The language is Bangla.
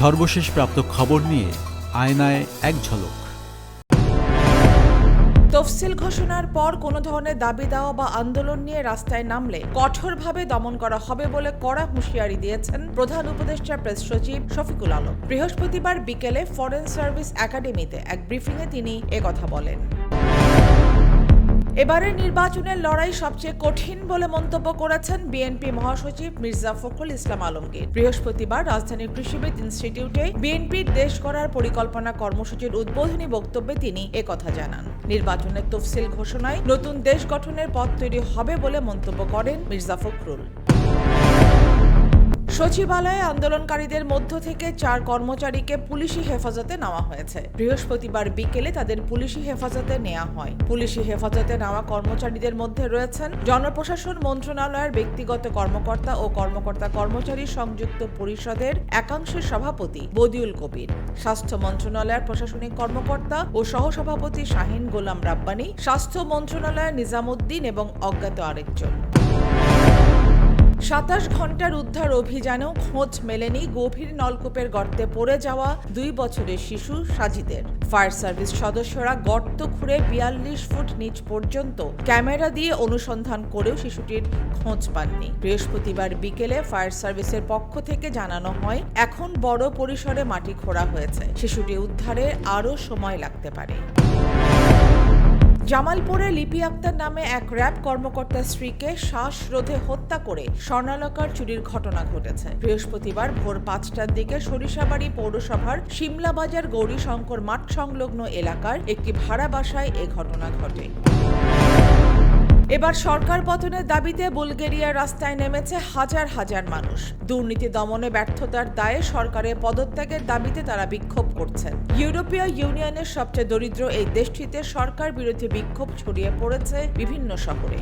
সর্বশেষ প্রাপ্ত খবর নিয়ে আয়নায় এক ঝলক। তফসিল ঘোষণার পর কোনো ধরনের দাবি দেওয়া বা আন্দোলন নিয়ে রাস্তায় নামলে কঠোরভাবে দমন করা হবে বলে কড়া হুঁশিয়ারি দিয়েছেন প্রধান উপদেষ্টা প্রেস সচিব শফিকুল আলম। বৃহস্পতিবার বিকেলে ফরেন সার্ভিস একাডেমিতে এক ব্রিফিংয়ে তিনি একথা বলেন। এবারের নির্বাচনের লড়াই সবচেয়ে কঠিন বলে মন্তব্য করেছেন বিএনপি মহাসচিব মির্জা ফখরুল ইসলাম আলমগীর। বৃহস্পতিবার রাজধানীর কৃষিবিদ ইনস্টিটিউটে বিএনপির দেশ গড়ার পরিকল্পনা কর্মসূচির উদ্বোধনী বক্তব্যে তিনি একথা জানান। নির্বাচনের তফসিল ঘোষণায় নতুন দেশ গঠনের পথ তৈরি হবে বলে মন্তব্য করেন মির্জা ফখরুল। সচিবালয়ে আন্দোলনকারীদের মধ্য থেকে চার কর্মচারীকে পুলিশি হেফাজতে নেওয়া হয়েছে। বৃহস্পতিবার বিকেলে তাদের পুলিশি হেফাজতে নেওয়া হয়। পুলিশি হেফাজতে নেওয়া কর্মচারীদের মধ্যে রয়েছেন জনপ্রশাসন মন্ত্রণালয়ের ব্যক্তিগত কর্মকর্তা ও কর্মকর্তা কর্মচারী সংযুক্ত পরিষদের একাংশের সভাপতি বদিউল কবির, স্বাস্থ্য মন্ত্রণালয়ের প্রশাসনিক কর্মকর্তা ও সহসভাপতি শাহিন গোলাম রাব্বানি, স্বাস্থ্য মন্ত্রণালয়ের নিজামুদ্দিন এবং অজ্ঞাত আরেকজন। সাতাশ ঘণ্টার উদ্ধার অভিযানেও খোঁজ মেলেনি গভীর নলকূপের গর্তে পড়ে যাওয়া দুই বছরের শিশু সাজিদের। ফায়ার সার্ভিস সদস্যরা গর্ত খুঁড়ে বিয়াল্লিশ ফুট নিচ পর্যন্ত ক্যামেরা দিয়ে অনুসন্ধান করেও শিশুটির খোঁজ পাননি। বৃহস্পতিবার বিকেলে ফায়ার সার্ভিসের পক্ষ থেকে জানানো হয়, এখন বড় পরিসরে মাটি খোঁড়া হয়েছে। শিশুটি উদ্ধারে আরও সময় লাগতে পারে। জামালপুরে লিপি আক্তার নামে এক র্যাব কর্মকর্তার স্ত্রীকে শ্বাসরোধে হত্যা করে স্বর্ণালকার চুরির ঘটনা ঘটেছে। বৃহস্পতিবার ভোর পাঁচটার দিকে সরিষাবাড়ি পৌরসভার শিমলাবাজার গৌরীশঙ্কর মাঠ সংলগ্ন এলাকার একটি ভাড়া বাসায় এ ঘটনা ঘটে। এবার সরকার পতনের দাবিতে বুলগেরিয়ার রাস্তায় নেমেছে হাজার হাজার মানুষ। দুর্নীতি দমনে ব্যর্থতার দায়ে সরকারের পদত্যাগের দাবিতে তারা বিক্ষোভ করছেন। ইউরোপীয় ইউনিয়নের সবচেয়ে দরিদ্র এই দেশটিতে সরকার বিরোধী বিক্ষোভ ছড়িয়ে পড়েছে বিভিন্ন শহরে।